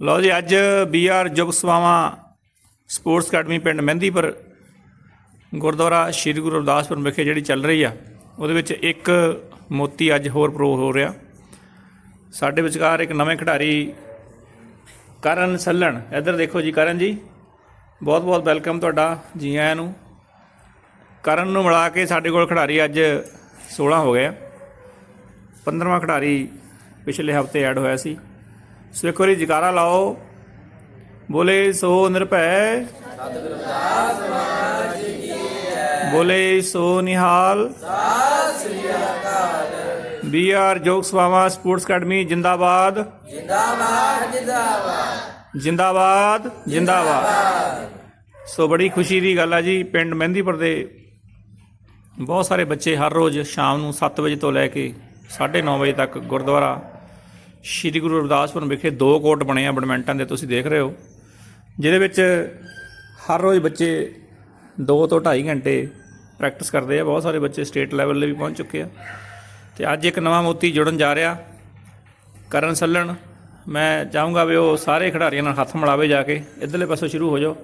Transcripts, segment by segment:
ਲਓ ਜੀ, ਅੱਜ ਬੀਆਰ ਜੁਗ ਸਵਾਵਾ ਸਪੋਰਟਸ ਅਕੈਡਮੀ ਪਿੰਡ ਮਹਿੰਦੀਪੁਰ, ਗੁਰਦੁਆਰਾ ਸ਼੍ਰੀ ਗੁਰੂ ਰਵਿਦਾਸਪੁਰ ਵਿਖੇ ਜਿਹੜੀ ਚੱਲ ਰਹੀ ਆ, ਉਹਦੇ ਵਿੱਚ ਇੱਕ ਮੋਤੀ ਅੱਜ ਹੋਰ ਪ੍ਰੋ ਹੋ ਰਿਹਾ। ਸਾਡੇ ਵਿਚਕਾਰ ਇੱਕ ਨਵੇਂ ਖਿਡਾਰੀ, ਕਰਨ ਸੱਲਣ। ਇੱਧਰ ਦੇਖੋ ਜੀ, ਕਰਨ ਜੀ ਬਹੁਤ ਬਹੁਤ ਵੈਲਕਮ ਤੁਹਾਡਾ, ਜੀ ਆਇਆਂ ਨੂੰ। ਕਰਨ ਨੂੰ ਮਿਲਾ ਕੇ ਸਾਡੇ ਕੋਲ ਖਿਡਾਰੀ ਅੱਜ 16 ਹੋ ਗਏ ਆ। 15ਵਾਂ ਖਿਡਾਰੀ ਪਿਛਲੇ ਹਫ਼ਤੇ ਐਡ ਹੋਇਆ ਸੀ। ਸੋ ਇੱਕ ਵਾਰੀ ਜਕਾਰਾ ਲਾਓ। ਬੋਲੇ, ਸੋ ਨਿਰਭੈ। ਬੋਲੇ, ਸੋ ਨਿਹਾਲ। ਬੀ ਆਰ ਜੋਗ ਸਵਾਵਾ ਸਪੋਰਟਸ ਅਕੈਡਮੀ, ਜਿੰਦਾਬਾਦ। ਜਿੰਦਾਬਾਦ ਜਿੰਦਾਬਾਦ। ਜਿੰਦਾਬਾਦ ਜਿੰਦਾਬਾਦ ਸੋ ਬੜੀ ਖੁਸ਼ੀ ਦੀ ਗੱਲ ਆ ਜੀ, ਪਿੰਡ ਮਹਿੰਦੀਪੁਰ ਦੇ ਬਹੁਤ ਸਾਰੇ ਬੱਚੇ ਹਰ ਰੋਜ਼ ਸ਼ਾਮ ਨੂੰ 7 ਵਜੇ ਤੋਂ ਲੈ ਕੇ 9:30 ਵਜੇ ਤੱਕ ਗੁਰਦੁਆਰਾ ਸ਼੍ਰੀ ਗੁਰੂ ਰਵਿਦਾਸਪੁਰ ਵਿਖੇ ਦੋ ਕੋਰਟ ਬਣੇ ਆ ਬੈਡਮਿੰਟਨ ਦੇ, ਤੁਸੀਂ ਦੇਖ ਰਹੇ ਹੋ, ਜਿਹਦੇ ਵਿੱਚ ਹਰ ਰੋਜ਼ ਬੱਚੇ 2 ਤੋਂ 2.5 ਘੰਟੇ ਪ੍ਰੈਕਟਿਸ ਕਰਦੇ ਆ। ਬਹੁਤ ਸਾਰੇ ਬੱਚੇ ਸਟੇਟ ਲੈਵਲ 'ਤੇ ਵੀ ਪਹੁੰਚ ਚੁੱਕੇ ਆ। ਤੇ ਅੱਜ ਇੱਕ ਨਵਾਂ ਮੋਤੀ ਜੁੜਨ ਜਾ ਰਿਹਾ, ਕਰਨ ਸੱਲਣ। ਮੈਂ ਚਾਹੂੰਗਾ ਵੀ ਉਹ ਸਾਰੇ ਖਿਡਾਰੀਆਂ ਨਾਲ ਹੱਥ ਮਿਲਾਵੇ ਜਾ ਕੇ, ਇਧਰਲੇ ਪਾਸੋਂ ਸ਼ੁਰੂ ਹੋ ਜਾਓ।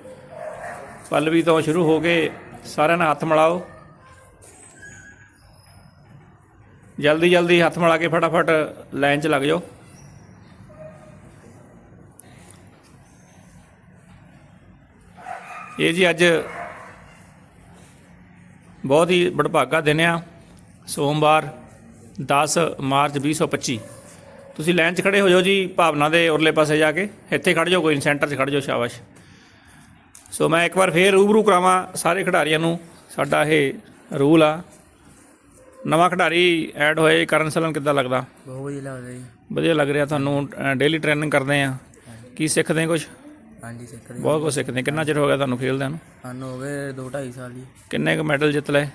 ਪੱਲਵੀ ਤੋਂ ਸ਼ੁਰੂ ਹੋ ਕੇ ਸਾਰਿਆਂ ਨਾਲ ਹੱਥ ਮਿਲਾਓ। ਜਲਦੀ ਜਲਦੀ ਹੱਥ ਮਿਲਾ ਕੇ ਫਟਾਫਟ ਲਾਈਨ 'ਚ ਲੱਗ ਜਾਓ। ਇਹ ਜੀ ਅੱਜ ਬਹੁਤ ਹੀ ਬੜਭਾਗਾ ਦਿਨ ਆ। ਸੋਮਵਾਰ 10 ਮਾਰਚ 2025 ਤੁਸੀਂ ਲਾਈਨ 'ਚ ਖੜੇ ਹੋ ਜਾਓ ਜੀ ਭਾਵਨਾ ਦੇ ਉਰਲੇ ਪਾਸੇ ਜਾ ਕੇ। ਇੱਥੇ ਖੜ ਜਾਓ ਕੋਈ ਸੈਂਟਰ 'ਚ ਖੜ ਜਾਓ ਸ਼ਾਬਾਸ਼। ਸੋ ਮੈਂ ਇੱਕ ਵਾਰ ਫੇਰ ਰੂਬਰੂ ਕਰਾਵਾਂ ਸਾਰੇ ਖਿਡਾਰੀਆਂ ਨੂੰ। ਸਾਡਾ ਇਹ ਰੂਲ ਆ। ਨਵਾਂ ਖਿਡਾਰੀ ਐਡ ਹੋਏ ਕਰਨ ਸਲਨ ਕਿੱਦਾਂ ਲੱਗਦਾ? ਬਹੁਤ ਵਧੀਆ ਲੱਗਦਾ ਜੀ। ਵਧੀਆ ਲੱਗ ਰਿਹਾ ਤੁਹਾਨੂੰ ਡੇਲੀ ਟ੍ਰੇਨਿੰਗ ਕਰਦੇ ਆ। ਕੀ ਸਿੱਖਦੇ ਕੁਝ ਹਾਂਜੀ ਸਿੱਖਦੇ ਬਹੁਤ ਕੁਝ ਸਿੱਖਦੇ ਕਿੰਨਾ ਚਿਰ ਹੋ ਗਿਆ ਤੁਹਾਨੂੰ ਖੇਡਦਿਆਂ ਨੂੰ? ਸਾਨੂੰ ਹੋ ਗਏ 2 2.5 ਸਾਲ ਜੀ। ਕਿੰਨੇ ਕੁ ਮੈਡਲ ਜਿੱਤ ਲਏ?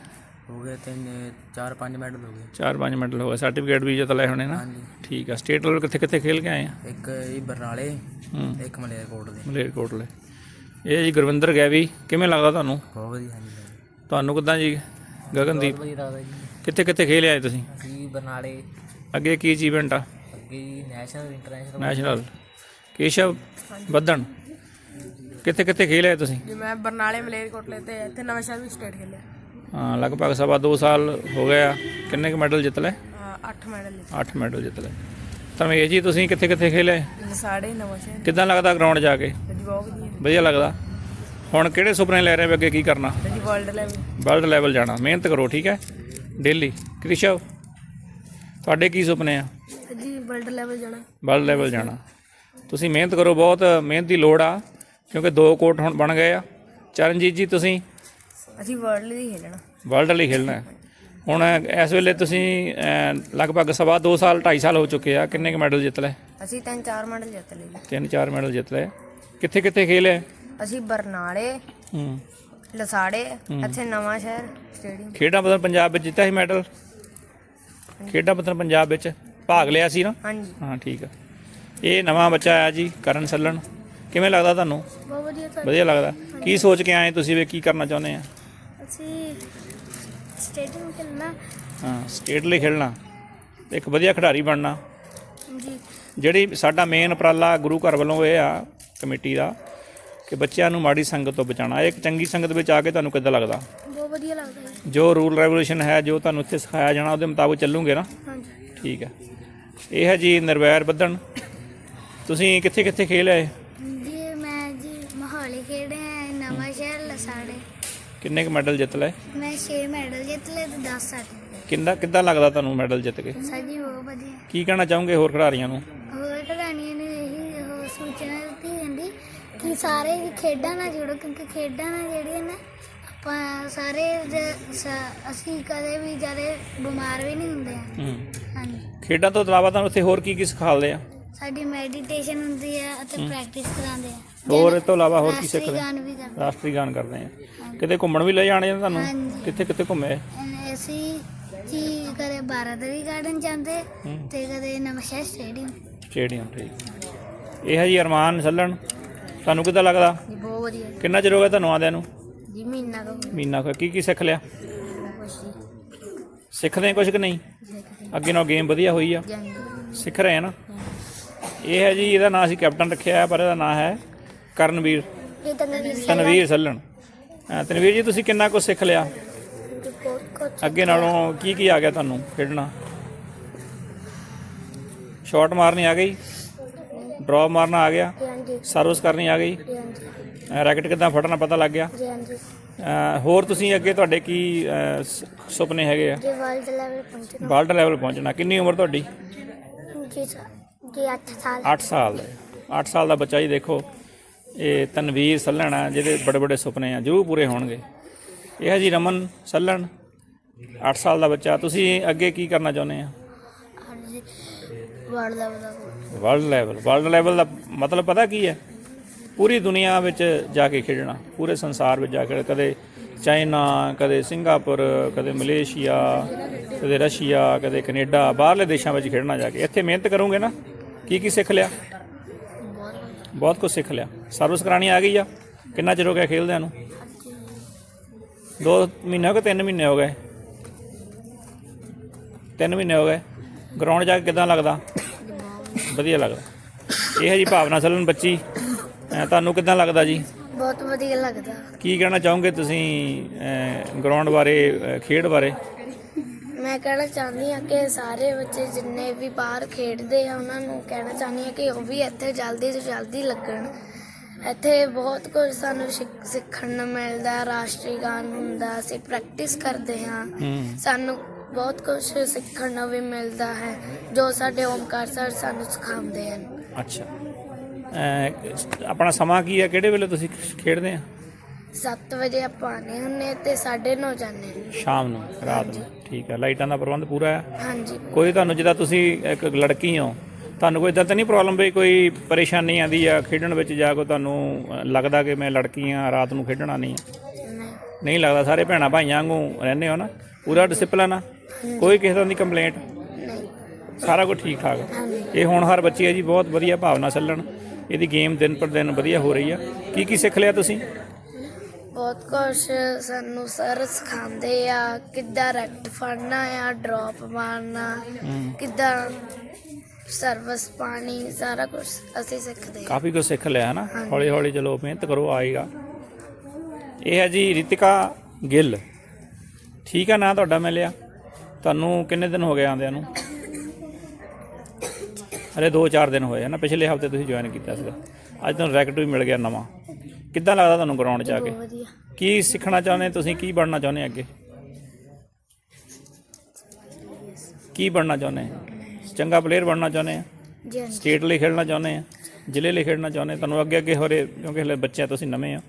ਹੋ ਗਏ ਤਿੰਨ ਚਾਰ ਪੰਜ ਮੈਡਲ ਹੋ ਗਏ। 4-5 ਮੈਡਲ ਹੋ ਗਏ। ਸਰਟੀਫਿਕੇਟ ਵੀ ਜਿੱਤ ਲਏ ਹੋਣੇ ਨਾ? ਹਾਂਜੀ। ਠੀਕ ਆ। ਸਟੇਟ ਲੈਵਲ ਕਿੱਥੇ ਕਿੱਥੇ ਖੇਲ ਕੇ ਆਏ ਆ? ਇੱਕ ਇਹ ਬਰਨਾਲੇ ਹੂੰ। ਇੱਕ ਮਲੇਰਕੋਟ ਦੇ। ਮਲੇਰਕੋਟਲੇ। ਇਹ ਜੀ ਗੁਰਵਿੰਦਰ ਗੈਵੀ ਕਿਵੇਂ ਲੱਗਦਾ ਤੁਹਾਨੂੰ? ਬਹੁਤ ਵਧੀਆ ਹਾਂਜੀ ਤੁਹਾਨੂੰ ਕਿੱਦਾਂ ਜੀ? ਗਗਨਦੀਪ? ਵਧੀਆ ਲੱਗਦਾ ਜੀ। ਕਿੱਥੇ ਕਿੱਥੇ ਖੇਲ ਆਏ ਤੁਸੀਂ? ਅਸੀਂ ਬਰਨਾਲੇ। ਅੱਗੇ ਕੀ ਅਚੀਵਮੈਂਟ ਆ? ਅੱਗੇ national international national Keshav Baddan ਕਿੱਥੇ ਕਿੱਥੇ ਖੇਲ ਆਏ ਤੁਸੀਂ? ਜੀ ਮੈਂ ਬਰਨਾਲੇ ਮਲੇਰਕੋਟਲੇ ਤੇ ਇੱਥੇ ਨਵਾਂ ਸ਼ਹਿਰ ਵੀ ਸਟੇਟ ਖੇਲਿਆ। ਹਾਂ ਲਗਭਗ ਸਵਾ 2 ਸਾਲ ਹੋ ਗਏ ਆ। ਕਿੰਨੇ ਕੁ ਮੈਡਲ ਜਿੱਤ ਲਏ? 8 ਮੈਡਲ 8 ਮੈਡਲ ਜਿੱਤ ਲਏ। ਧਰਮੇਸ਼ ਜੀ ਤੁਸੀਂ ਕਿੱਥੇ ਕਿੱਥੇ ਖੇਲੇ ਸਾੜੇ ਨਵਾਂ ਸ਼ਹਿਰ ਕਿੱਦਾਂ ਲੱਗਦਾ ਗਰਾਊਂਡ ਜਾ ਕੇ? ਜੀ ਬਹੁਤ ਵਧੀਆ। ਵਧੀਆ ਲੱਗਦਾ। ਹੁਣ ਕਿਹੜੇ ਸੁਪਨੇ ਲੈ ਰਹੇ ਹੋ ਅੱਗੇ ਕੀ ਕਰਨਾ? ਜੀ ਵਰਲਡ ਲੈਵਲ ਵਰਲਡ ਲੈਵਲ ਜਾਣਾ। ਮਿਹਨਤ ਕਰੋ ਠੀਕ ਹੈ? ਡੇਲੀ ਕ੍ਰਿਸ਼ਵ ਤੁਹਾਡੇ ਕੀ ਸੁਪਨੇ ਆ? ਜੀ ਵਰਲਡ ਲੈਵਲ ਜਾਣਾ। ਵਰਲਡ ਲੈਵਲ ਜਾਣਾ। ਤੁਸੀਂ ਮਿਹਨਤ ਕਰੋ ਬਹੁਤ ਮਿਹਨਤ ਦੀ ਲੋੜ ਆ। ਕਿਉਂਕਿ ਦੋ ਕੋਟ ਹੁਣ ਬਣ ਗਏ ਆ। ਚਰਨਜੀਤ ਜੀ ਤੁਸੀਂ? ਅਸੀਂ ਵਰਲਡ ਲਈ ਖੇਲਣਾ ਵਰਲਡ ਲਈ ਖੇਲਣਾ ਹੈ। ਹੁਣ ਇਸ ਵੇਲੇ ਤੁਸੀਂ ਅਹ, ਲਗਭਗ ਸਵਾ 2 ਸਾਲ 2.5 ਸਾਲ ਹੋ ਚੁੱਕੇ ਆ। ਕਿੰਨੇ ਕੁ ਮੈਡਲ ਜਿੱਤ ਲਏ? ਅਸੀਂ ਤਿੰਨ ਚਾਰ ਮੈਡਲ ਜਿੱਤ ਲਏ ਜੀ। ਤਿੰਨ ਚਾਰ ਮੈਡਲ ਜਿੱਤ ਲਏ। ਕਿੱਥੇ ਕਿੱਥੇ ਖੇਲੇ ਅਸੀਂ ਬਰਨਾਲੇ ਹੂੰ। ਲਸਾੜੇ ਇੱਥੇ ਨਵਾਂ ਸ਼ਹਿਰ ਸਟੇਡੀਅਮ ਖੇਡਾਂ ਬਦਲ ਪੰਜਾਬ ਵਿੱਚ ਜਿੱਤਿਆ ਸੀ ਮੈਡਲ? ਖੇਡਾਂ ਬਦਲ ਪੰਜਾਬ ਵਿੱਚ ਭਾਗ ਲਿਆ ਸੀ ਨਾ? ਹਾਂਜੀ। ਹਾਂ ਠੀਕ ਆ। ਇਹ ਨਵਾਂ ਬੱਚਾ ਆਇਆ ਜੀ ਕਰਨ ਸੱਲਣ। ਕਿਵੇਂ ਲੱਗਦਾ ਤੁਹਾਨੂੰ? ਬਹੁਤ ਵਧੀਆ ਵਧੀਆ ਲੱਗਦਾ। ਕੀ ਸੋਚ ਕੇ ਆਏ ਤੁਸੀਂ ਵੀ ਕੀ ਕਰਨਾ ਚਾਹੁੰਦੇ ਆ? ਅਸੀਂ ਸਟੇਡੀਅਮ ਖੇਲਣਾ ਹਾਂ ਸਟੇਟ ਲਈ ਖੇਡਣਾ। ਇੱਕ ਵਧੀਆ ਖਿਡਾਰੀ ਬਣਨਾ। ਜੀ। ਜਿਹੜੀ ਸਾਡਾ ਮੇਨ ਉਪਰਾਲਾ ਗੁਰੂ ਘਰ ਵੱਲੋਂ ਇਹ ਆ ਕਮੇਟੀ ਦਾ ਕਿ ਬੱਚਿਆਂ ਨੂੰ ਮਾੜੀ ਸੰਗਤ ਤੋਂ ਬਚਾਉਣਾ। ਇੱਕ ਚੰਗੀ ਸੰਗਤ ਵਿੱਚ ਆ ਕੇ ਤੁਹਾਨੂੰ ਕਿੱਦਾਂ ਲੱਗਦਾ? ਬਹੁਤ ਵਧੀਆ ਲੱਗਦਾ ਜੀ। ਜੋ ਰੂਲ ਰੈਗੂਲੇਸ਼ਨ ਹੈ ਜੋ ਤੁਹਾਨੂੰ ਇੱਥੇ ਸਿਖਾਇਆ ਜਾਣਾ ਉਹਦੇ ਮੁਤਾਬਕ ਚੱਲੂਗੇ ਨਾ? ਹਾਂਜੀ। ਠੀਕ ਹੈ। ਇਹ ਹੈ ਜੀ ਨਿਰਵੈਰ ਬੱਧਣ। ਤੁਸੀਂ ਕਿੱਥੇ ਕਿੱਥੇ ਖੇਲ ਆਏ? ਕਿੰਨੇ ਕੁ ਮੈਡਲ ਜਿੱਤ ਲਏ? ਮੈਂ 6 ਮੈਡਲ ਜਿੱਤ ਲਏ ਤੇ 10 ਸਰਟੀਫਿਕੇਟ ਕਿੰਦਾ ਕਿੱਦਾਂ ਲੱਗਦਾ ਤੁਹਾਨੂੰ ਮੈਡਲ ਜਿੱਤ ਕੇ? ਸਾਜੀ ਬਹੁਤ ਵਧੀਆ। ਕੀ ਕਹਿਣਾ ਚਾਹੋਗੇ ਹੋਰ ਖਿਡਾਰੀਆਂ ਨੂੰ? ਹੋਰ ਖਿਡਾਰੀਆਂ ਨੇ ਇਹੀ ਉਹ ਸੂਚਨਾ ਦਿੱਤੀ ਜਾਂਦੀ ਕਿ ਸਾਰੇ ਵੀ ਖੇਡਾਂ ਨਾਲ ਜੁੜੋ ਕਿਉਂਕਿ ਖੇਡਾਂ ਨਾਲ ਜਿਹੜੀਆਂ ਨੇ ਆਪਾਂ ਸਾਰੇ ਜ- ਸ- ਅਸੀਂ ਕਦੇ ਵੀ ਜ਼ਿਆਦਾ ਬਿਮਾਰ ਵੀ ਨਹੀਂ ਹੁੰਦੇ ਹੂੰ। ਹਾਂਜੀ। ਖੇਡਾਂ ਤੋਂ ਇਲਾਵਾ ਤੁਹਾਨੂੰ ਇੱਥੇ ਹੋਰ ਕੀ ਕੀ ਸਿਖਾਉਂਦੇ ਆ? ਸਾਡੀ ਮੈਡੀਟੇਸ਼ਨ ਹੁੰਦੀ ਹੈ ਅਤੇ ਪ੍ਰੈਕਟਿਸ ਕਰਾਉਂਦੇ ਆ। ਹੋਰ ਇਹ ਤੋਂ ਇਲਾਵਾ ਹੋਰ ਕੀ ਸਿੱਖਦੇ ਗਾਨ ਵੀ ਕਰਦੇ ਰਾਸ਼ਟਰੀ ਗਾਨ ਕਰਦੇ ਆ ਕਿਤੇ ਘੁੰਮਣ ਵੀ ਲੈ ਜਾਣੇ ਆ ਤੁਹਾਨੂੰ। ਕਿੱਥੇ ਕਿੱਥੇ ਘੁੰਮੇ? ਅਸੀਂ ਜੀ ਕਦੇ ਬਾਰਾਦਰੀ ਗਾਰਡਨ ਜਾਂਦੇ ਹੂੰ। ਤੇ ਕਦੇ ਨਵਾਂਸ਼ਹਿਰ ਸਟੇਡੀਅਮ ਸਟੇਡੀਅਮ ਠੀਕ। ਇਹ ਹੈ ਜੀ ਅਰਮਾਨ ਸੱਲਣ। ਤੁਹਾਨੂੰ ਕਿੱਦਾਂ ਲੱਗਦਾ? ਜੀ ਬਹੁਤ ਵਧੀਆ। ਕਿੰਨਾ ਚਿਰ ਹੋ ਗਿਆ ਤੁਹਾਨੂੰ ਆਉਂਦਿਆਂ ਨੂੰ? ਜੀ ਮਹੀਨਾ ਕੁ ਮਹੀਨਾ ਕੁ ਕੀ ਕੀ ਸਿੱਖ ਲਿਆ? ਕੁਛ ਸਿੱਖਦੇ ਕੁਝ ਕਿ ਨਹੀਂ? ਅੱਗੇ ਨਾਲ ਗੇਮ ਵਧੀਆ ਹੋਈ ਆ। ਜਾਂਦੇ ਸਿੱਖ ਰਹੇ ਆ ਨਾ। ਇਹ ਹੈ ਜੀ ਇਹਦਾ ਨਾਂ ਅਸੀਂ ਕੈਪਟਨ ਰੱਖਿਆ ਹੈ, ਪਰ ਇਹਦਾ ਨਾਂ ਹੈ ਕਰਨਵੀਰ। ਤਨਵੀਰ ਸੱਲਣ। ਤਨਵੀਰ ਜੀ ਤੁਸੀਂ ਕਿੰਨਾ ਕੁਝ ਸਿੱਖ ਲਿਆ? ਅੱਗੇ ਨਾਲੋਂ ਕੀ ਕੀ ਆ ਗਿਆ ਤੁਹਾਨੂੰ ਖੇਡਣਾ? ਸ਼ਾਟ ਮਾਰਨੀ ਆ ਗਈ? ਡ੍ਰੌਪ ਮਾਰਨਾ ਆ ਗਿਆ? ਸਰਵਿਸ ਕਰਨੀ ਆ ਗਈ? ਰੈਕਟ ਕਿੱਦਾਂ ਫੜਨਾ ਪਤਾ ਲੱਗ ਗਿਆ? ਅਹ ਹੋਰ ਤੁਸੀਂ ਅੱਗੇ ਤੁਹਾਡੇ ਕੀ ਅਹ, ਸ- ਸੁਪਨੇ ਹੈਗੇ ਆ? ਵਰਲਡ ਲੈਵਲ ਪਹੁੰਚਣਾ। ਕਿੰਨੀ ਉਮਰ ਤੁਹਾਡੀ? ਜੀ ਸਾ- ਜੀ 8 ਸਾਲ। 8 ਸਾਲ ਦੇ। 8 ਸਾਲ ਦਾ ਬੱਚਾ ਜੀ ਦੇਖੋ। ਇਹ ਤਨਵੀਰ ਸੱਲਣ ਆ ਜਿਹਦੇ ਬੜੇ ਬੜੇ ਸੁਪਨੇ ਆ ਜ਼ਰੂਰ ਪੂਰੇ ਹੋਣਗੇ। ਇਹ ਹੈ ਜੀ ਰਮਨ ਸੱਲਣ 8 ਸਾਲ ਦਾ ਬੱਚਾ ਤੁਸੀਂ ਅੱਗੇ ਕੀ ਕਰਨਾ ਚਾਹੁੰਦੇ ਆ? ਹਾਂਜੀ ਵਰਲਡ ਲੈਵਲ ਦਾ ਵਰਲਡ ਲੈਵਲ ਵਰਲਡ ਲੈਵਲ ਦਾ ਮਤਲਬ ਪਤਾ ਕੀ ਹੈ? ਪੂਰੀ ਦੁਨੀਆ ਵਿੱਚ ਜਾ ਕੇ ਖੇਡਣਾ ਪੂਰੇ ਸੰਸਾਰ ਵਿੱਚ ਜਾ ਕੇ ਕਦੇ ਚਾਈਨਾ ਕਦੇ ਸਿੰਗਾਪੁਰ ਕਦੇ ਮਲੇਸ਼ੀਆ ਕਦੇ ਰਸ਼ੀਆ ਕਦੇ ਕੈਨੇਡਾ ਬਾਹਰਲੇ ਦੇਸ਼ਾਂ ਵਿੱਚ ਖੇਡਣਾ ਜਾ ਕੇ। ਇੱਥੇ ਮਿਹਨਤ ਕਰੋਗੇ ਨਾ? ਕੀ ਕੀ ਸਿੱਖ ਲਿਆ? ਬਹੁਤ ਕੁਝ ਸਿੱਖ ਲਿਆ। ਸਰਵਿਸ ਕਰਾਣੀ ਆ ਗਈ ਆ? ਕਿੰਨਾ ਚਿਰ ਹੋ ਗਿਆ ਖੇਡਦਿਆਂ ਨੂੰ? ਦੋ ਮਹੀਨੇ ਹੋ ਗਏ ਤਿੰਨ ਮਹੀਨੇ ਹੋ ਗਏ। ਤਿੰਨ ਮਹੀਨੇ ਹੋ ਗਏ। ਗਰਾਊਂਡ ਜਾ ਕੇ ਕਿਦਾਂ ਲੱਗਦਾ? ਵਧੀਆ ਲੱਗਦਾ। ਇਹ ਹੈ ਜੀ ਭਾਵਨਾ ਸਲਨ ਬੱਚੀ। ਤੁਹਾਨੂੰ ਕਿਦਾਂ ਲੱਗਦਾ ਜੀ? ਬਹੁਤ ਵਧੀਆ ਲੱਗਦਾ। ਕੀ ਕਹਿਣਾ ਚਾਹੋਗੇ ਤੁਸੀਂ ਗਰਾਊਂਡ ਬਾਰੇ ਖੇਡ ਬਾਰੇ? ਮੈਂ ਕਹਿਣਾ ਚਾਹੁੰਦੀ ਹਾਂ ਕਿ ਸਾਰੇ ਬੱਚੇ ਜਿੰਨੇ ਵੀ ਬਾਹਰ ਖੇਡਦੇ ਆ ਉਹਨਾਂ ਨੂੰ ਕਹਿਣਾ ਚਾਹੁੰਦੀ ਹਾਂ ਕਿ ਉਹ ਵੀ ਇੱਥੇ ਜਲਦੀ ਤੋਂ ਜਲਦੀ ਲੱਗਣ। ਇੱਥੇ ਬਹੁਤ ਕੁਝ ਸਾਨੂੰ ਸਿੱਖ- ਸਿੱਖਣ ਨੂੰ ਮਿਲਦਾ ਰਾਸ਼ਟਰੀ ਗਾਨ ਹੁੰਦਾ ਅਸੀਂ ਪ੍ਰੈਕਟਿਸ ਕਰਦੇ ਹਾਂ। ਹੂੰ। ਸਾਨੂੰ ਬਹੁਤ ਕੁਝ ਸਿੱਖਣ ਨੂੰ ਵੀ ਮਿਲਦਾ ਹੈ ਜੋ ਸਾਡੇ ਓਮਕਾਰ ਸਰ ਸਾਨੂੰ ਸਿਖਾਉਂਦੇ ਹਨ। ਅੱਛਾ। ਅਹ ਆਪਣਾ ਸਮਾਂ ਕੀ ਹੈ? ਕਿਹੜੇ ਵੇਲੇ ਤੁਸੀਂ ਖੇਡਦੇ ਆ? 7 ਵਜੇ ਆਪਾਂ ਆਉਂਦੇ ਹੁੰਨੇ ਤੇ 9:30 ਜਾਂਦੇ ਹਾਂ। ਸ਼ਾਮ ਨੂੰ ਰਾਤ ਨੂੰ। ਠੀਕ ਹੈ ਲਾਈਟਾਂ ਦਾ ਪ੍ਰਬੰਧ ਪੂਰਾ ਹੈ? ਹਾਂਜੀ। ਕੋਈ ਤੁਹਾਨੂੰ ਜਿੱਦਾਂ ਤੁਸੀਂ ਇੱਕ ਲੜਕੀ ਹੋ ਤੁਹਾਨੂੰ ਕੋਈ ਇਦਾਂ ਤਾਂ ਨਹੀਂ ਪ੍ਰੋਬਲਮ ਵੀ ਕੋਈ ਪਰੇਸ਼ਾਨੀ ਆਂਦੀ ਆ ਖੇਡਣ ਵਿੱਚ ਜਾ ਕੇ ਤੁਹਾਨੂੰ ਲੱਗਦਾ ਕਿ ਮੈਂ ਲੜਕੀ ਆ ਰਾਤ ਨੂੰ ਖੇਡਣਾ ਨਹੀਂ ਨਹੀਂ। ਨਹੀਂ ਲੱਗਦਾ ਸਾਰੇ ਭੈਣਾਂ ਭਾਈਆਂ ਵਾਂਗੂ ਰਹਿੰਦੇ ਹੋ ਨਾ? ਪੂਰਾ ਡਿਸਪਲਿਨ ਆ? ਕੋਈ ਕਿਸੇ ਤਰ੍ਹਾਂ ਦੀ ਕੰਪਲੇਂਟ ਨਹੀਂ। ਸਾਰਾ ਕੁਝ ਠੀਕ ਠਾਕ ਇਹ ਹੋਣਹਾਰ ਬੱਚੀ ਹੈ ਜੀ ਬਹੁਤ ਵਧੀਆ ਭਾਵਨਾ ਸੱਲਣ ਇਹਦੀ ਗੇਮ ਦਿਨ ਪਰ ਦਿਨ ਵਧੀਆ ਹੋ ਰਹੀ ਆ। ਕੀ ਕੀ ਸਿੱਖ ਲਿਆ ਤੁਸੀਂ? ਬਹੁਤ ਕੁਝ ਸਾਨੂੰ ਸਰ ਸਿਖਾਉਂਦੇ ਆ ਕਿੱਦਾਂ ਰੈਕਟ ਫੜਨਾ ਆ ਡ੍ਰੌਪ ਮਾਰਨਾ ਕਿੱਦਾਂ ਸਰਵਿਸ ਪਾਣੀ ਸਾਰਾ ਕੁਝ ਅਸੀਂ ਸਿੱਖਦੇ ਕਾਫੀ ਕੁਝ ਸਿੱਖ ਲਿਆ ਹੈ ਨਾ ਹੌਲੀ ਹੌਲੀ ਚਲੋ ਮਿਹਨਤ ਕਰੋ ਆਏਗਾ। ਇਹ ਹੈ ਜੀ ਰਿਤਿਕਾ ਗਿੱਲ। ਠੀਕ ਆ ਨਾਂ ਤੁਹਾਡਾ ਮੈਂ ਲਿਆ ਤੁਹਾਨੂੰ ਕਿੰਨੇ ਦਿਨ ਹੋ ਗਏ ਆਂਦਿਆਂ ਨੂੰ? ਅਰੇ 2-4 ਦਿਨ ਹੋਏ ਆ ਨਾ ਪਿਛਲੇ ਹਫ਼ਤੇ ਤੁਸੀਂ ਜੁਆਇਨ ਕੀਤਾ ਸੀਗਾ। ਅੱਜ ਤੁਹਾਨੂੰ ਰੈਕਟ ਵੀ ਮਿਲ ਗਿਆ ਨਵਾਂ। ਕਿੱਦਾਂ ਲੱਗਦਾ ਤੁਹਾਨੂੰ ਗਰਾਊਂਡ 'ਚ ਆ ਕੇ ਕੀ ਸਿੱਖਣਾ ਚਾਹੁੰਦੇ ਤੁਸੀਂ? ਕੀ ਬਣਨਾ ਚਾਹੁੰਦੇ ਅੱਗੇ? ਕੀ ਬਣਨਾ ਚਾਹੁੰਦੇ? ਚੰਗਾ ਪਲੇਅਰ ਬਣਨਾ ਚਾਹੁੰਦੇ ਆ। ਜੀ ਹਾਂਜੀ। ਸਟੇਟ ਲਈ ਖੇਡਣਾ ਚਾਹੁੰਦੇ ਆ ਜ਼ਿਲ੍ਹੇ ਲਈ ਖੇਡਣਾ ਚਾਹੁੰਦੇ ਤੁਹਾਨੂੰ ਅੱਗੇ ਅੱਗੇ ਹੋ ਰਹੇ ਕਿਉਂਕਿ ਹਲੇ ਬੱਚੇ ਆ, ਤੁਸੀਂ ਨਵੇਂ ਆ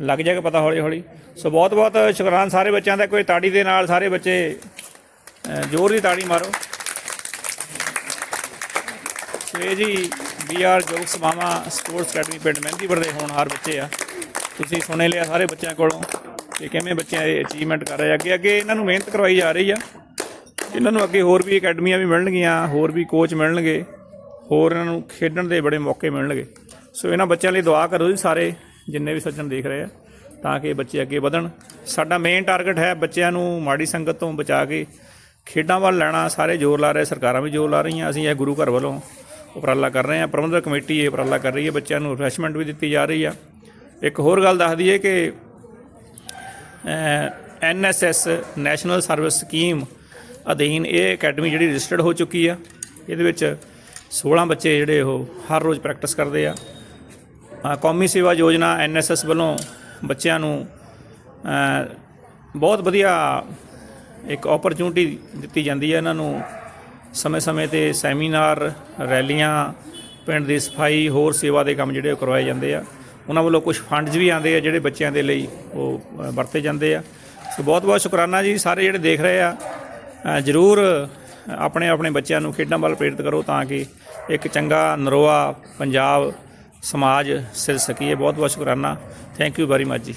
ਲੱਗ ਜਾਏਗਾ ਪਤਾ ਹੌਲੀ ਹੌਲੀ ਸੋ ਬਹੁਤ ਬਹੁਤ ਸ਼ੁਕਰਾਨ ਸਾਰੇ ਬੱਚਿਆਂ ਦਾ। ਕੋਈ ਤਾੜੀ ਦੇ ਨਾਲ ਸਾਰੇ ਬੱਚੇ ਜ਼ੋਰ ਦੀ ਤਾੜੀ ਮਾਰੋ। ਸੋ ਇਹ ਜੀ ਬੀ ਆਰ ਜੋਗਸ ਮਾਮਾ ਸਪੋਰਟਸ ਅਕੈਡਮੀ ਪਿੰਡ ਮਹਿੰਦੀਪੁਰ ਦੇ ਹੋਣਹਾਰ ਬੱਚੇ ਆ। ਤੁਸੀਂ ਸੁਣੇ ਲਿਆ ਸਾਰੇ ਬੱਚਿਆਂ ਕੋਲੋਂ ਕਿ ਕਿਵੇਂ ਬੱਚੇ ਇਹ ਅਚੀਵਮੈਂਟ ਕਰ ਰਹੇ ਆ। ਅੱਗੇ ਅੱਗੇ ਇਹਨਾਂ ਨੂੰ ਮਿਹਨਤ ਕਰਵਾਈ ਜਾ ਰਹੀ ਆ। ਇਹਨਾਂ ਨੂੰ ਅੱਗੇ ਹੋਰ ਵੀ ਅਕੈਡਮੀਆਂ ਵੀ ਮਿਲਣਗੀਆਂ, ਹੋਰ ਵੀ ਕੋਚ ਮਿਲਣਗੇ, ਹੋਰ ਇਹਨਾਂ ਨੂੰ ਖੇਡਣ ਦੇ ਬੜੇ ਮੌਕੇ ਮਿਲਣਗੇ। ਸੋ ਇਹਨਾਂ ਬੱਚਿਆਂ ਲਈ ਦੁਆ ਕਰੋ ਜੀ ਸਾਰੇ, ਜਿੰਨੇ ਵੀ ਸੱਜਣ ਦੇਖ ਰਹੇ ਆ, ਤਾਂ ਕਿ ਬੱਚੇ ਅੱਗੇ ਵਧਣ। ਸਾਡਾ ਮੇਨ ਟਾਰਗੇਟ ਹੈ ਬੱਚਿਆਂ ਨੂੰ ਮਾੜੀ ਸੰਗਤ ਤੋਂ ਬਚਾ ਕੇ ਖੇਡਾਂ ਵੱਲ ਲੈਣਾ। ਸਾਰੇ ਜ਼ੋਰ ਲਾ ਰਹੇ ਸਰਕਾਰਾਂ ਵੀ ਜ਼ੋਰ ਲਾ ਰਹੀਆਂ। ਅਸੀਂ ਇਹ ਗੁਰੂ ਘਰ ਵੱਲੋਂ ਉਪਰਾਲਾ ਕਰ ਰਹੇ ਹਾਂ ਪ੍ਰਬੰਧਕ ਕਮੇਟੀ ਇਹ ਉਪਰਾਲਾ ਕਰ ਰਹੀ ਹੈ। ਬੱਚਿਆਂ ਨੂੰ ਰਿਫਰੈਸ਼ਮੈਂਟ ਵੀ ਦਿੱਤੀ ਜਾ ਰਹੀ ਆ। ਇੱਕ ਹੋਰ ਗੱਲ ਦੱਸ ਦਈਏ ਕਿ ਐਨਐਸਐਸ ਨੈਸ਼ਨਲ ਸਰਵਿਸ ਸਕੀਮ ਅਧੀਨ ਇਹ ਅਕੈਡਮੀ ਜਿਹੜੀ ਰਜਿਸਟਰਡ ਹੋ ਚੁੱਕੀ ਆ, ਇਹਦੇ ਵਿੱਚ 16 ਬੱਚੇ ਜਿਹੜੇ ਉਹ ਹਰ ਰੋਜ਼ ਪ੍ਰੈਕਟਿਸ ਕਰਦੇ ਆ। ਕੌਮੀ ਸੇਵਾ ਯੋਜਨਾ ਐਨਐਸਐਸ ਵੱਲੋਂ ਬੱਚਿਆਂ ਨੂੰ ਬਹੁਤ ਵਧੀਆ ਇੱਕ ਓਪਰਚੁਨਿਟੀ ਦਿੱਤੀ ਜਾਂਦੀ ਹੈ ਇਹਨਾਂ ਨੂੰ। ਸਮੇਂ-ਸਮੇਂ ਤੇ ਸੈਮੀਨਾਰ, ਰੈਲੀਆਂ, ਪਿੰਡ ਦੀ ਸਫ਼ਾਈ, ਹੋਰ ਸੇਵਾ ਦੇ ਕੰਮ ਜਿਹੜੇ ਉਹ ਕਰਵਾਏ ਜਾਂਦੇ ਆ। ਉਹਨਾਂ ਵੱਲੋਂ ਕੁਝ ਫੰਡਸ ਵੀ ਆਉਂਦੇ ਆ ਜਿਹੜੇ ਬੱਚਿਆਂ ਦੇ ਲਈ ਉਹ ਵਰਤੇ ਜਾਂਦੇ ਆ। ਸੋ ਬਹੁਤ-ਬਹੁਤ ਸ਼ੁਕਰਾਨਾ ਜੀ, ਸਾਰੇ ਜਿਹੜੇ ਦੇਖ ਰਹੇ ਆ। ਜ਼ਰੂਰ ਆਪਣੇ ਆਪਣੇ ਬੱਚਿਆਂ ਨੂੰ ਖੇਡਾਂ ਵੱਲ ਪ੍ਰੇਰਿਤ ਕਰੋ ਤਾਂ ਕਿ ਇੱਕ ਚੰਗਾ ਨਰੋਆ ਪੰਜਾਬ ਸਮਾਜ ਸਿਰ ਸਕੀਏ। ਬਹੁਤ ਬਹੁਤ ਸ਼ੁਕਰਾਨਾ। ਥੈਂਕ ਯੂ ਵੈਰੀ ਮਚ ਜੀ।